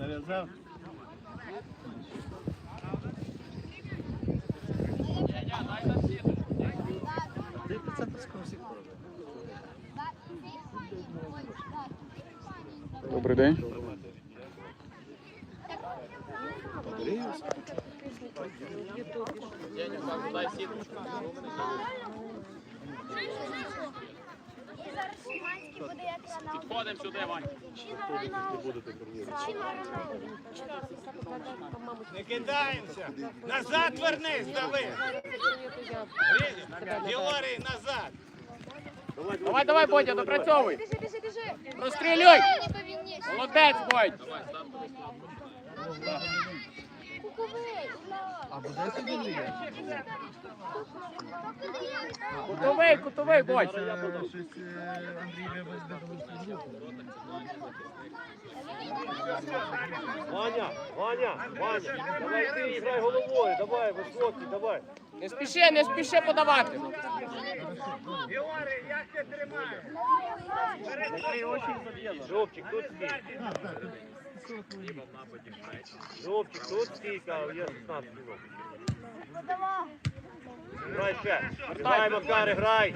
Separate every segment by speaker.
Speaker 1: Зав'язав. Ти по центрському сектору.
Speaker 2: Добрий день.
Speaker 3: Не кидаємося. Назад вернись, дави. Георгій, назад.
Speaker 4: Давай, давай, Бодя, допрацьовуй.
Speaker 5: Біжи, біжи, біжи.
Speaker 4: Розстрілюй. Молодець, Бодь. Кутовий, кутовий.
Speaker 1: Щось е, додали
Speaker 6: Ваня, Ваня, Ваня, давай ти грай головою, давай, високий, давай.
Speaker 4: Не спіши, не спіши подавати.
Speaker 3: Георгій, як ти тримаєш?
Speaker 6: Жовчик, тут Жовчик, тут стійка, а є 16 минут. Грай ще. Грай, Макари, грай.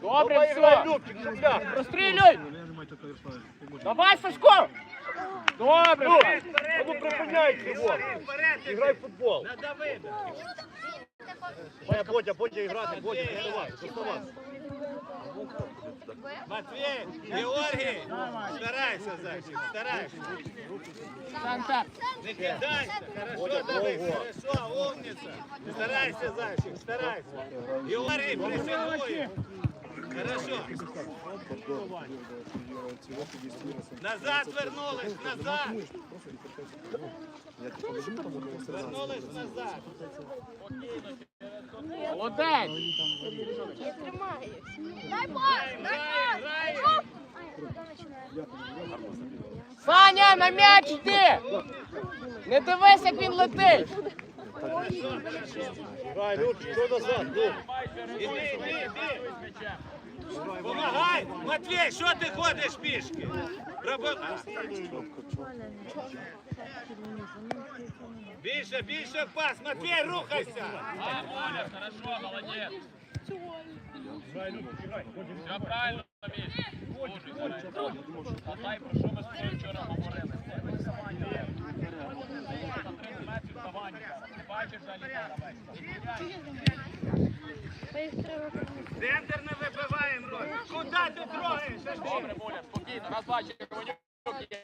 Speaker 4: Добре,
Speaker 6: Давай,
Speaker 4: все. Розстрілюй. Давай, Сашко. Добре,
Speaker 6: Ну, а ну припиняй його. І в футбол. Моя Бодя, Бодя грати, Бодя, доставай, доставай.
Speaker 3: Матвій, Георгій, старайся, зайчик, старайся. Не кидайся. Хорошо, давай, хорошо, умница. Старайся, зайчик, старайся. Георгій, присягує. Хорошо. Назад вернулись, назад. Вернулись назад.
Speaker 4: Молодець.
Speaker 5: Я тримаюсь. Дай пас, дай пас.
Speaker 4: Саня, на м'яч йди. Не дивись, як він летить.
Speaker 6: Грай, Любчик, що назад, ну.
Speaker 3: Іди, іди, іди. Помагай! Матвій, що ти ходиш пішки? Більше, більше пас! Матвій, рухайся!
Speaker 4: Хорошо, молодець. Все правильно, Міш. Служи, про що ми з тобою вчора говорили. Висування. 30 метрів здавання. Ти бачиш, далі.
Speaker 3: Центр не вибиваємо. Куди ти трогаєш?
Speaker 4: Добре, Боля, спокійно. Раз, два, червонюк є.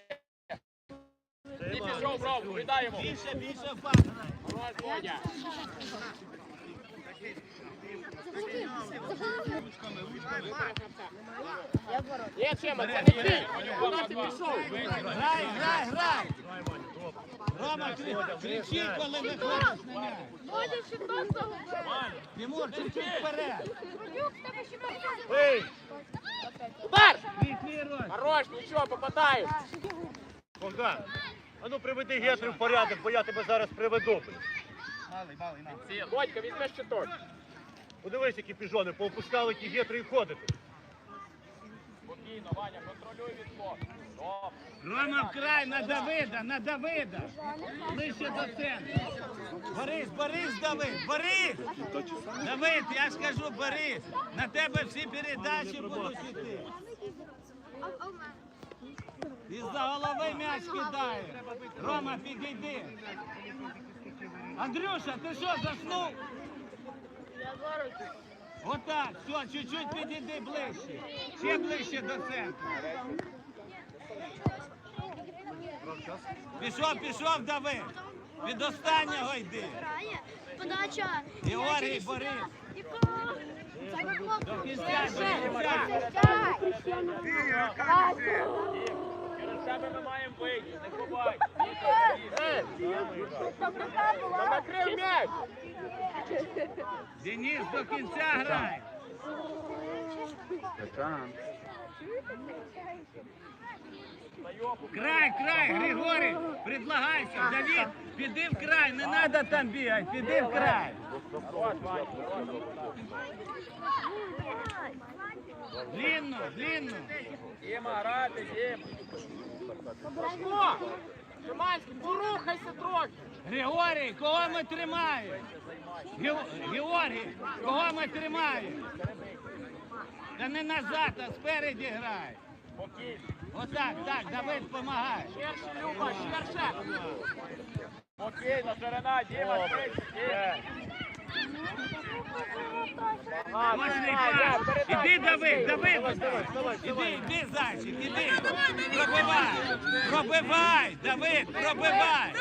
Speaker 4: Ти пішов, бровку, віддаємо.
Speaker 3: Більше, більше пас.
Speaker 4: Хорош, Бодя. Є чима, це не ти. Куди ти пішов?
Speaker 3: Грай, грай, грай! Рома, кричи, кричи, коли виходиш на м'яч.
Speaker 5: Ходиш, що просто
Speaker 3: Тимур, чуть-чуть вперед.
Speaker 6: Ей,
Speaker 4: Удар!
Speaker 3: Візьми, Рой.
Speaker 4: Хорош, нічого, попадаєш.
Speaker 6: Богдан, а ну приведи гетри в порядок, бо я тебе зараз приведу.
Speaker 4: Бодька, візьми щиток.
Speaker 6: Подивись, які піжони, поопускали ті гетри і ходити.
Speaker 4: Спокійно, Ваня.
Speaker 3: Рома вкрай на Давида, на Давида. Ближче до центру. Борис, Борис, Давид, Борис! Давид, я ж кажу, Борис, на тебе всі передачі будуть йти. Із-за голови м'яч кидає. Рома, підійди. Андрюша, ти що, заснув? Отак, все, чуть-чуть підійди ближче. Ще ближче до центру. Пішов, пішов, Давид. Від останнього йди.
Speaker 5: Подача.
Speaker 3: Георгій, Борис. До кінця, до кінця.
Speaker 4: Через тебе ми маємо вийти, не ховай. Накрив м'яч.
Speaker 3: Денис, до кінця грай. Край, край, Григорій, предлагайся. Давид, піди в край, не треба там бігати, піди в край. Длинну, длинну.
Speaker 4: Діма, грати, Дім.
Speaker 2: Шиманський, порухайся трохи.
Speaker 3: Григорій, кого ми тримаємо? Ге- Георгій, кого ми тримаємо? Та не назад, а спереді грай. Отак, так, Давид помагай.
Speaker 2: Ширше, Люба, ширше.
Speaker 4: на ширина, Діма.
Speaker 3: Іди, Давид, Давид. Іди, іди, зайчик, іди. Пробивай. Пробивай, Давид, пробивай.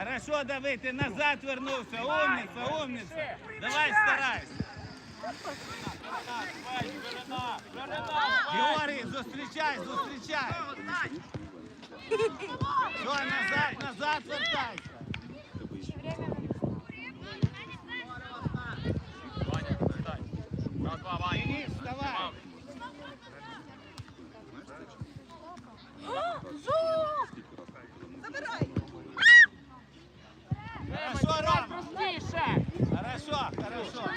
Speaker 3: Хорошо, Давид, ти назад вернувся. Умниця, умниця. Давай, старайся. Георгій, зустрічай, зустрічай. Все, назад, назад вертайся.
Speaker 4: Ваня, сідай. Раз, два, Ваня.
Speaker 3: Денис, вставай. Хорошо, Рома.
Speaker 2: Простіше.
Speaker 3: Хорошо, хорошо.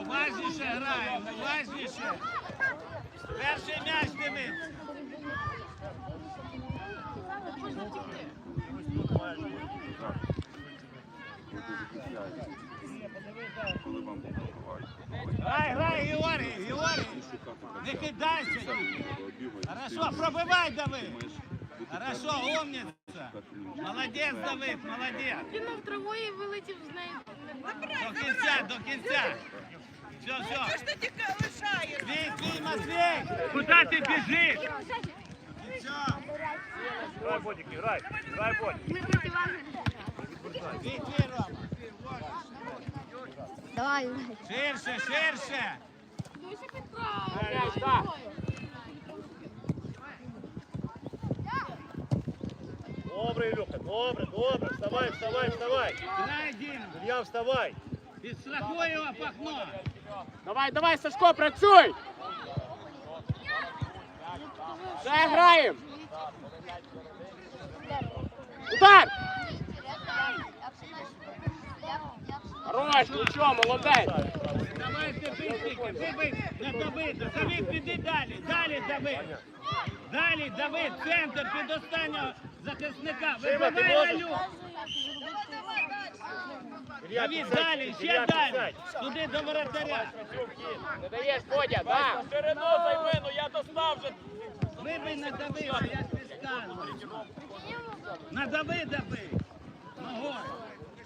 Speaker 3: Уважніше граємо, уважніше. Перший м'яч дивиться. Грай, грай, Георгій, Георгій. Не кидайся. тільки. Хорошо, пробивай, Давид. Хорошо, умниця. Молодець, Давид, молодець.
Speaker 5: Кинув траву і вилетів з неї.
Speaker 3: До кінця, до кінця. Все, все.
Speaker 7: Що ж ти тільки лишаєш?
Speaker 3: Твій, твій, Матвій. Куди ти біжиш?
Speaker 6: Грай, Бодіки, грай. Грай, Бодік.
Speaker 5: Ми проти вас.
Speaker 3: Твій, твій, Рома.
Speaker 5: Давай,
Speaker 3: Ширше, ширше.
Speaker 5: Дуйся під
Speaker 6: Добре, Ілюха, добре, добре. Вставай, вставай, вставай.
Speaker 3: Грай, Діма.
Speaker 6: Ілья, вставай.
Speaker 3: Підстрахуй його пахно.
Speaker 2: Давай, давай, Сашко, працюй. Ще граємо. Удар! Хорош, нічого, молодець.
Speaker 3: Давай ти битники, вибий на Давида. Давид, піди далі, далі, Давид. Далі, Давид, центр під останнього Захисника. Вибивай? Галю.
Speaker 6: Ілля,
Speaker 3: далі, ще далі. Туди до воротаря.
Speaker 2: Не даєш, Бодя, так.
Speaker 4: Ширину займи, ну я достав вже.
Speaker 3: Вибий на Давида, я скажу. На Давида бий. Ногою.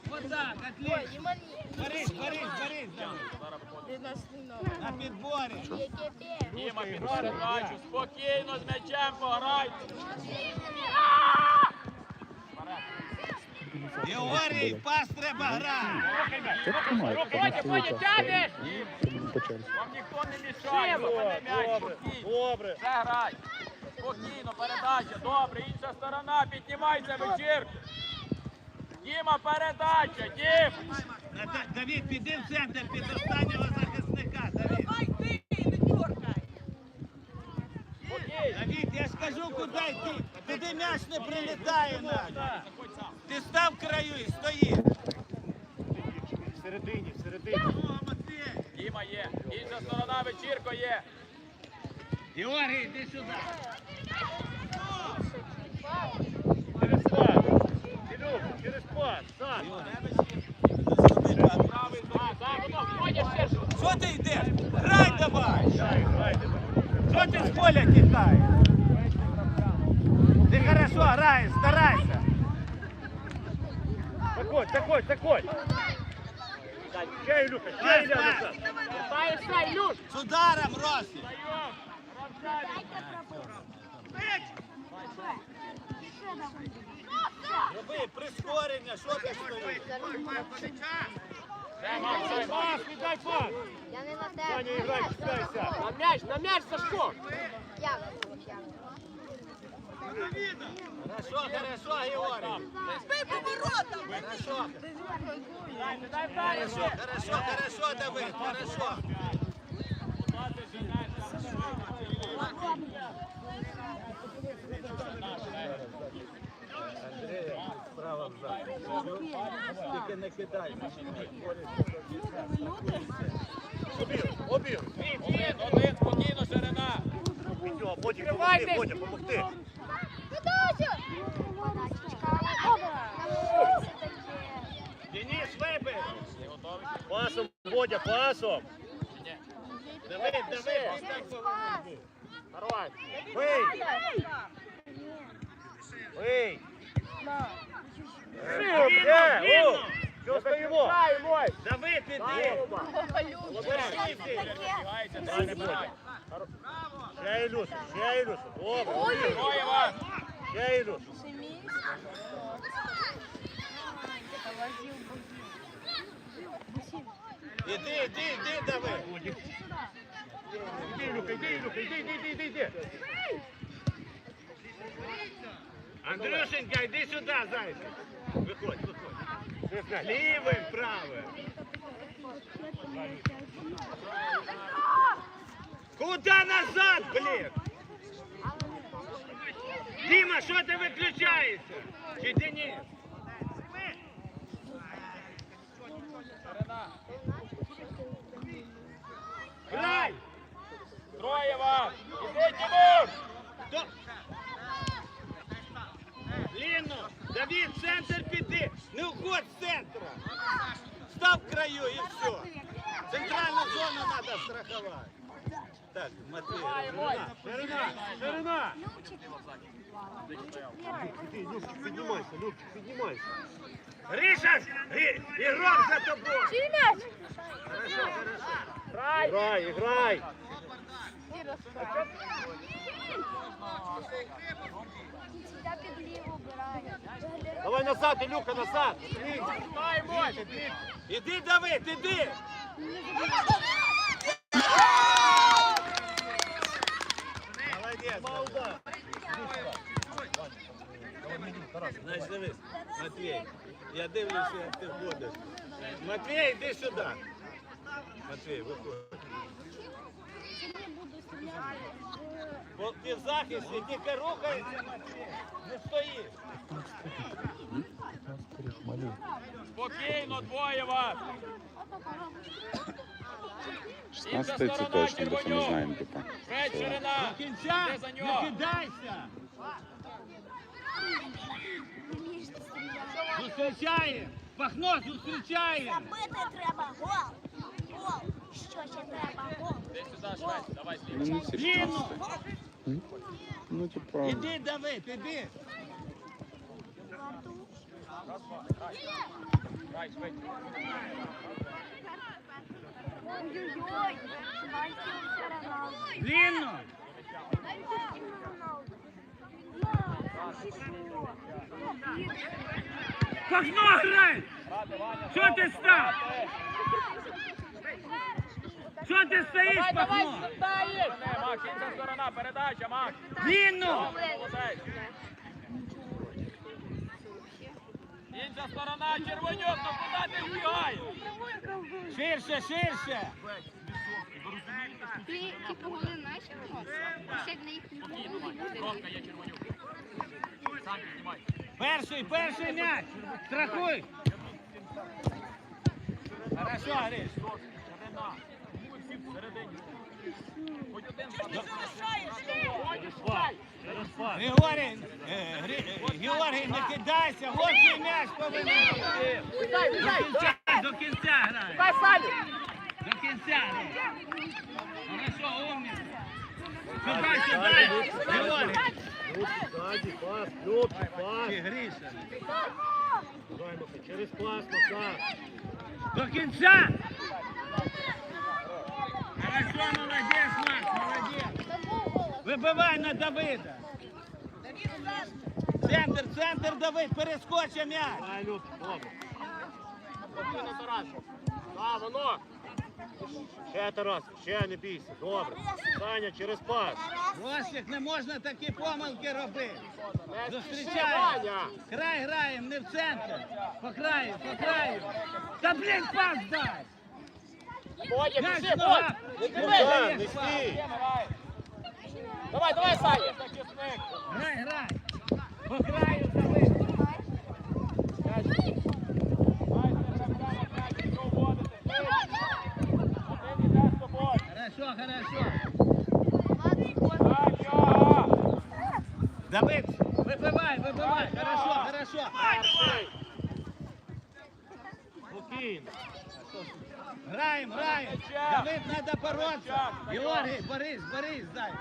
Speaker 3: Вот так, отлично. Борис, Борис, Борис, Давид. На підборі.
Speaker 4: Діма, під передачу. Спокійно з м'ячем пограйте.
Speaker 3: Георгій, пас треба грати.
Speaker 2: Бодя, тянеш.
Speaker 4: Вам ніхто не мішає.
Speaker 6: Добре, добре.
Speaker 4: Вже грай. Спокійно, передача. Добре, інша сторона. Піднімайся, вечір. Діма, передача. Дім.
Speaker 3: Давид, піди в центр під останнього захисника. Давид.
Speaker 7: Давай ти, не дергай.
Speaker 4: Окей.
Speaker 3: Я ж кажу, куди йти. Туди м'яч не прилітає навіть. Ти став краю і стоїш.
Speaker 6: Всередині, всередині.
Speaker 4: Діма є. Інша сторона, вечірко є.
Speaker 3: Георгій, іди сюди.
Speaker 6: Через пас. Ілюха, через пас.
Speaker 2: Бодя, ширше.
Speaker 3: Що ти йдеш? Грай давай. Що ти з поля тікаєш? Ти хорошо граєш, старайся.
Speaker 6: Заходь, заходь, заходь. Ще Ілюха, ще Ілля назад.
Speaker 2: Вертаєшся, Ілюш.
Speaker 3: З ударом, Росі. Роби прискорення, що ти стоїш?
Speaker 2: Дай,
Speaker 6: Пас, віддай пас.
Speaker 5: Я не на
Speaker 6: Саня,
Speaker 5: тебе.
Speaker 6: іграй, чіпляйся.
Speaker 2: На м'яч, на м'яч, Сашко.
Speaker 5: Як? Як?
Speaker 3: Хорошо, хорошо, Георгий. Георгій.
Speaker 7: Збий поворотом.
Speaker 3: Хорошо, хорошо, хорошо, хорошо, Давид, хорошо. Андрій, справа взад. Тільки не кидай.
Speaker 6: Обір, обір.
Speaker 4: Один, один, спокійно, ширина.
Speaker 6: Нічого, потім помогти, потім помогти.
Speaker 3: Денис, вибив.
Speaker 6: Пасом, Водя, пасом.
Speaker 3: Давид, Давид, ти так повинен бути.
Speaker 2: Хорош.
Speaker 6: Бий, бий.
Speaker 3: Вільно,
Speaker 6: Е,
Speaker 3: вільно.
Speaker 6: що стоїмо?
Speaker 2: Дай, мой.
Speaker 3: Давид,
Speaker 2: Дай,
Speaker 3: іди.
Speaker 2: Люба.
Speaker 3: Пошли ти.
Speaker 4: Відбувається,
Speaker 6: Дай, не
Speaker 4: далі.
Speaker 6: буде. Ще Ілюша, ще Ілюша. Добре.
Speaker 4: Троє вас.
Speaker 6: Ще Ілюша.
Speaker 3: Іди, іди, іди, Давид.
Speaker 6: Іди, Ілюха, іди, Ілюха, іди, іди, іди, іди, іди.
Speaker 3: Андрюшенька, йди сюди, зайчик.
Speaker 6: Виходь, виходь.
Speaker 3: Лівим, правим. Куда назад, блін? Діма, що ти виключаєшся? Чи Денис? Грай!
Speaker 4: Троє вас. Іди, Тимур.
Speaker 3: Ліно, Давід, центр піди. Не уходь з центра. Став в краю і все. Центральну зону треба страхувати. Так, Матвій, ширина, ширина, ширина.
Speaker 6: Іди, Любчик, піднімайся, Любчик, піднімайся.
Speaker 3: Гриша, Гри- ігрок за тобою.
Speaker 5: Чий м'яч?
Speaker 6: Грай, грай.
Speaker 5: Всегда під ліву обирає.
Speaker 6: Давай назад, Ілюха, назад.
Speaker 2: Дай, мой.
Speaker 3: Іди, Давид, іди. Молодець.
Speaker 6: Молда.
Speaker 3: Значить, дивись, Матвій, я дивлюся, як ти ходиш. Матвій, йди сюди. Матвій, виходь. Бо ти в захисті, тільки рухаєшся, Матвій, не стоїш.
Speaker 4: Спокійно, двоє вас.
Speaker 8: 16 це точно, бо це не знаємо типа.
Speaker 4: Геть.
Speaker 3: До кінця, не кидайся. Зустрічаємо. Пахно, зустрічаємо.
Speaker 5: Забити треба гол. Гол. Що ще треба? Гол.
Speaker 4: Іди сюди, Швець, давай слід.
Speaker 8: Ну не всі
Speaker 3: Ліну,
Speaker 8: 16. Ну типа.
Speaker 3: іди, Давид, іди.
Speaker 4: Грай, швидше.
Speaker 5: Ой-ой-ой.
Speaker 3: Ліну. Пахно грай. Що ти став? Що ти стоїш, Пахно?
Speaker 2: даєш.
Speaker 4: Не, Макс, інша сторона. Червоньок, ну куди ти вбігаєш?
Speaker 3: Ширше, ширше.
Speaker 5: Ти типу голи знаєш? Ще на їх
Speaker 4: є. Сам піднімай.
Speaker 3: Перший, перший м'яч. Страхуй. Хорошо, Гриш.
Speaker 4: Ширина. Всередині.
Speaker 3: Григорій, е, Георгій, не кидайся, от м'яч повинен До кінця, до кінця грай. До кінця. Хорошо, умніця. Сюди, сюди, Георгій.
Speaker 6: Ззаді, пас, Любчик, пас. Маха, через пас, Маха.
Speaker 3: До кінця! Хорошо, молодець, Макс, молодець! Вибивай на Давида! Центр, центр, Давид, перескоче м'яч!
Speaker 6: Ай, Люд, добре.
Speaker 2: Спокійно, Тарасик. Да, воно.
Speaker 6: Ще Тарас, ще не бійся. Добре. Саня, через пас.
Speaker 3: Ростик, не можна такі помилки робити.
Speaker 2: Не спіши,
Speaker 3: Зустрічаємо.
Speaker 2: Ваня.
Speaker 3: Край граємо, не в центр. По краю, по краю. Та блін, пас дай!
Speaker 2: Бодя, біжи. Бодь. Не
Speaker 6: стій.
Speaker 2: Давай, давай, Саня.
Speaker 3: Граємо, граємо. Давид, треба бороться. Георгій, Борис, Борис, дай.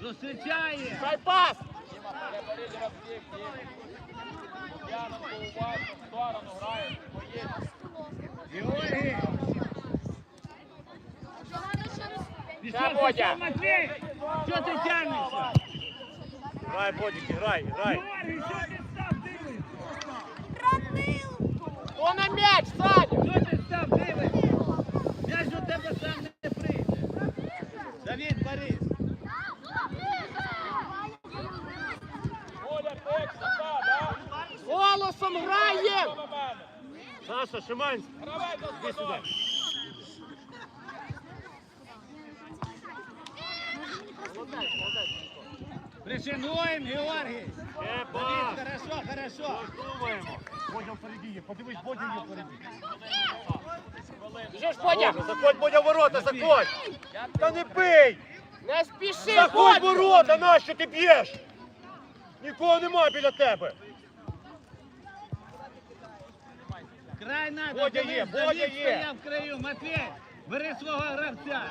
Speaker 3: Зустрічає.
Speaker 2: Дай пас.
Speaker 3: Георгій. Пішов,
Speaker 2: Ще, Бодя.
Speaker 3: пішов, Матвій. Що ти тягнешся?
Speaker 6: Грай, Бодіки, грай, грай.
Speaker 3: Георгій, що ти став дивишся?
Speaker 2: Хто на м'яч, Саня?
Speaker 3: Що ти став? Я ж у тебе сам не прийде. Давид, Борис.
Speaker 2: Голосом граєм.
Speaker 6: Саша, Шиманський. Іди сюди.
Speaker 3: Пришинуємо, Георгій.
Speaker 6: Ще
Speaker 3: хорошо, хорошо.
Speaker 6: Думаємо. Бодя впереді. Подивись, Бодя є впереді.
Speaker 2: ж, Бодя.
Speaker 6: Заходь, Бодя, в ворота, заходь. Та не бий.
Speaker 2: Не спіши,
Speaker 6: Заходь в
Speaker 2: Бодя.
Speaker 6: ворота, нащо ти б'єш? Нікого нема біля тебе.
Speaker 3: Край надо.
Speaker 6: Бодя є, Бодя є.
Speaker 3: стояв в краю. Матвій, бери свого гравця.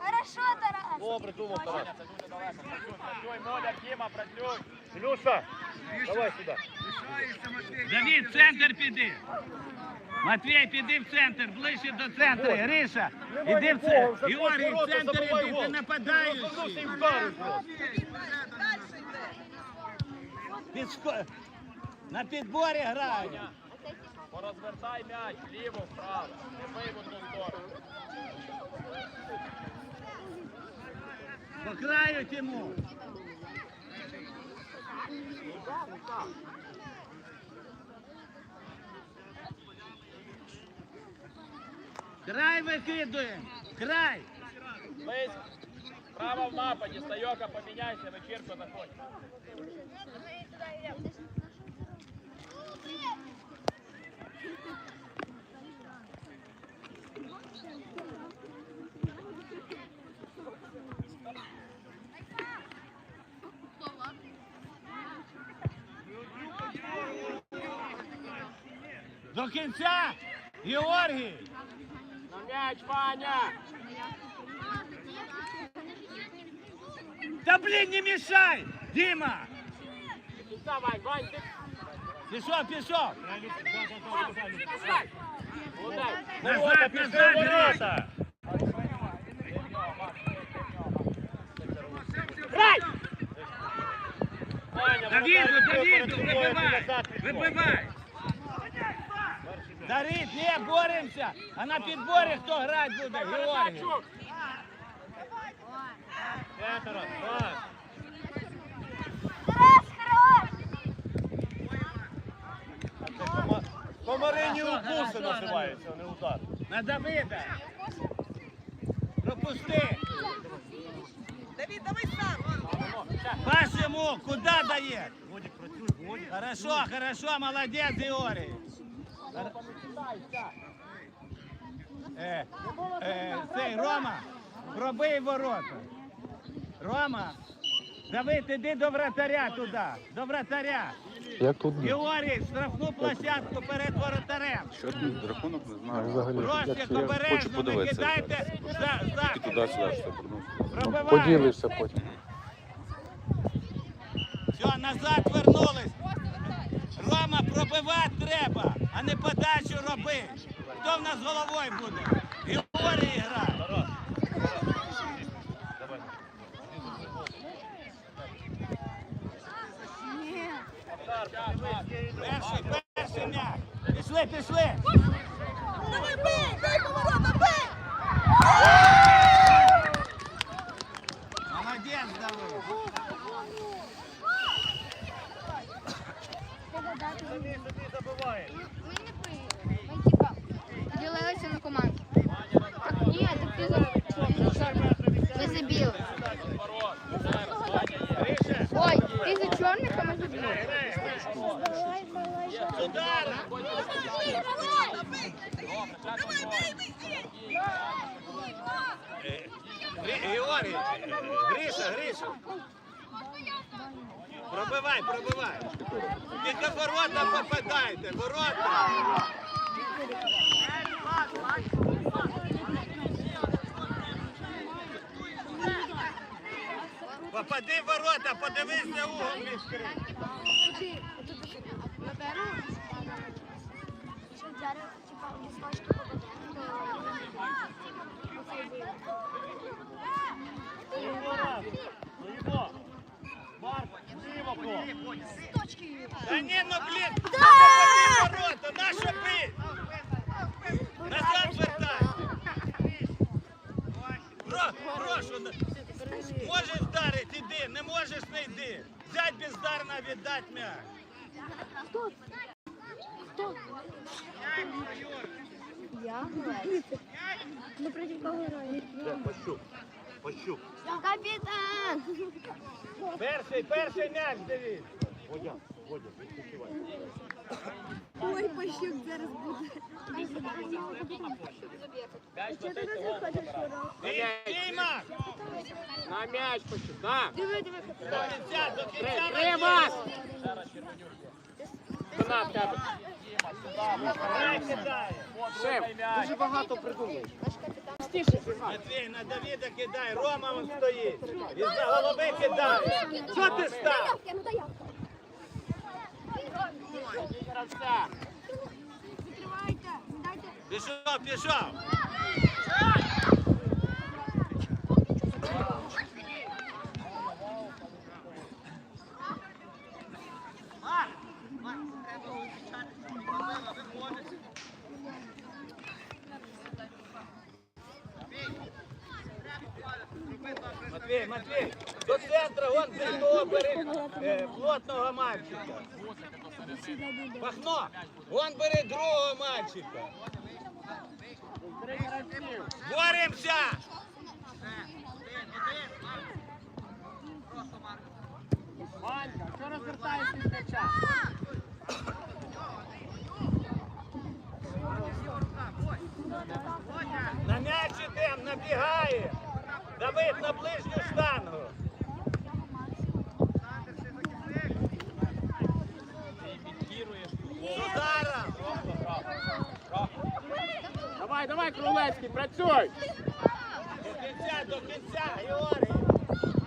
Speaker 5: Хорошо, Тарас.
Speaker 6: Добре, думав, Тарас.
Speaker 4: Працюй, Моля, Діма, працюй.
Speaker 6: Ілюша, давай сюди.
Speaker 3: Давид, в центр піди. Матвій, піди в центр, ближче до центру. Гриша, іди в центр. Георгій, в центр іди, ти нападаючий.
Speaker 6: Розвернувся і.
Speaker 3: Підско- На підборі грають.
Speaker 4: Порозвертай м'яч, вліво, вправо. Не бий в одну сторону.
Speaker 3: По краю Тимур. Край викидуємо. Край.
Speaker 4: Близько. Право в нападі, Стайока, поміняйся, вечірко заходь.
Speaker 3: До кінця. Георгій.
Speaker 2: На м'яч, Ваня.
Speaker 3: Та блін, не мішай. Діма.
Speaker 2: Кінця, Вань,
Speaker 3: Пішов, пішов. Назад, назад.
Speaker 6: Ворота.
Speaker 2: Грай!
Speaker 3: Давіду, Давіду, вибивай. Вибивай. Дарить, не, боремося. А на підборі хто грати буде? Георгій.
Speaker 2: М'ячук.
Speaker 6: Ще, Тарас,
Speaker 5: хорош.
Speaker 6: Це кома- Комарині укуси
Speaker 3: хорошо,
Speaker 6: називаються, а не удар.
Speaker 3: На Давида. Пропусти.
Speaker 7: Давид, давай сам.
Speaker 3: Пас йому, куди дає?
Speaker 6: Працюй.
Speaker 3: Хорошо, хорошо, молодець, Георгій. Е, е, цей, Рома, пробий ворота. Рома, Давид, іди до вратаря туди, до вратаря.
Speaker 8: Як тут
Speaker 3: Георгій, штрафну площадку перед воротарем.
Speaker 8: Що тут рахунок не знаю. Я
Speaker 3: обережно, не кидайте за, за.
Speaker 8: Тільки туди-сюди, що повернувся.
Speaker 3: Пробивай.
Speaker 8: Поділишся потім.
Speaker 3: Все, назад вернулись. Рома, пробивати треба, а не подачу роби. Хто в нас головою буде? Георгій грає. Перший, перший м'яч. Пішли, пішли.
Speaker 7: Давай, бей! Дай поворота, бей!
Speaker 3: Молодець, Давид.
Speaker 6: Самі собі забиває.
Speaker 5: Ми не пи. Ми типа ділилися на команду. Так ні, так ти за ми забіли. Ой, ти за чорних, а ми забіли.
Speaker 3: Удар. Гри- Георгій, Гриша, Гриша. Пробивай, пробивай. Тільки ворота попадайте, ворота. Попади в ворота, подивись на угол відкрий.
Speaker 6: Стоїмо. Марк, зліво ко.
Speaker 3: Та ні, ну попади в ворота, на що бить? Назад вертай. Про, прошу, на- можеш вдарити, іди, не можеш, не йди. Взять бездарно, віддать м'яч.
Speaker 5: Я гравець. Ну проти кого грає?
Speaker 6: Де, Пащук. Пащук.
Speaker 5: Капітан!
Speaker 3: Перший, перший м'яч, дивись.
Speaker 6: Водя, Водя, відпочивай.
Speaker 5: Ой, пощук зараз буде. Чого ти
Speaker 3: Стій, Макс.
Speaker 2: На м'яч хочу. На.
Speaker 5: Диви, диви,
Speaker 3: До кінця, до кінця.
Speaker 2: Тримас. Спина в тебе.
Speaker 3: Грай кидає.
Speaker 2: Шим. Дуже багато придумав.
Speaker 3: Матвій, на Давіда кидай, Рома вон стоїть. І за голови кидай. Що ти став?
Speaker 5: ну.
Speaker 3: Пішов, пішов. Матвій, Матвій, до центру, вон зеленого бери е, плотного мальчика. Пахно, вон бери другого мальчика. Боремся!
Speaker 2: Ванька, що розвертаєшся з м'яча?
Speaker 3: На м'яч ідем, набігає. Давид на ближню штангу. З ударом.
Speaker 2: Давай, давай, Крулецький, працюй.
Speaker 3: До кінця, до кінця, Георгій.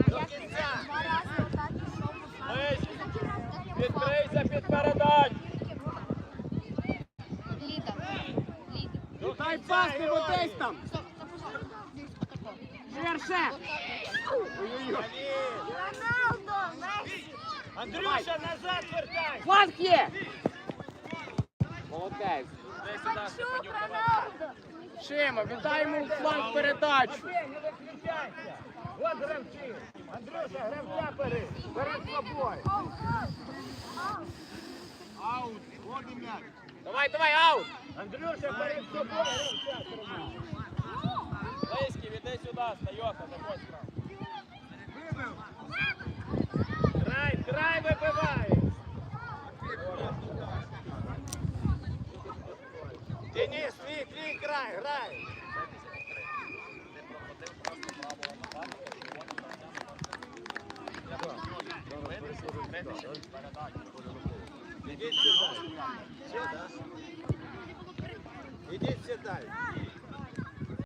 Speaker 3: До кінця.
Speaker 2: Ось, Відкрийся під передачу.
Speaker 5: Ліда. Ліда.
Speaker 3: До
Speaker 2: Дай
Speaker 3: кінця,
Speaker 2: пас, ти
Speaker 3: Георгій.
Speaker 2: десь там. Ширше.
Speaker 5: Роналдо, Месі.
Speaker 3: Андрюша, назад вертай.
Speaker 2: Фланг є. Молодець.
Speaker 5: Шук, Роналдо.
Speaker 2: Шима, віддай йому фланг передачу.
Speaker 3: От гравці. Андрюша, гравця бери. Бери собою.
Speaker 6: Аут, води м'яч.
Speaker 2: Давай, давай, аут.
Speaker 3: Андрюша, бери з собою. гравця.
Speaker 2: Віддай сюди, Стайоха, заходь справа.
Speaker 3: Край, край вибиває. Денис, твій, твій край, грай. Ідіть сюди. Ідіть сюди.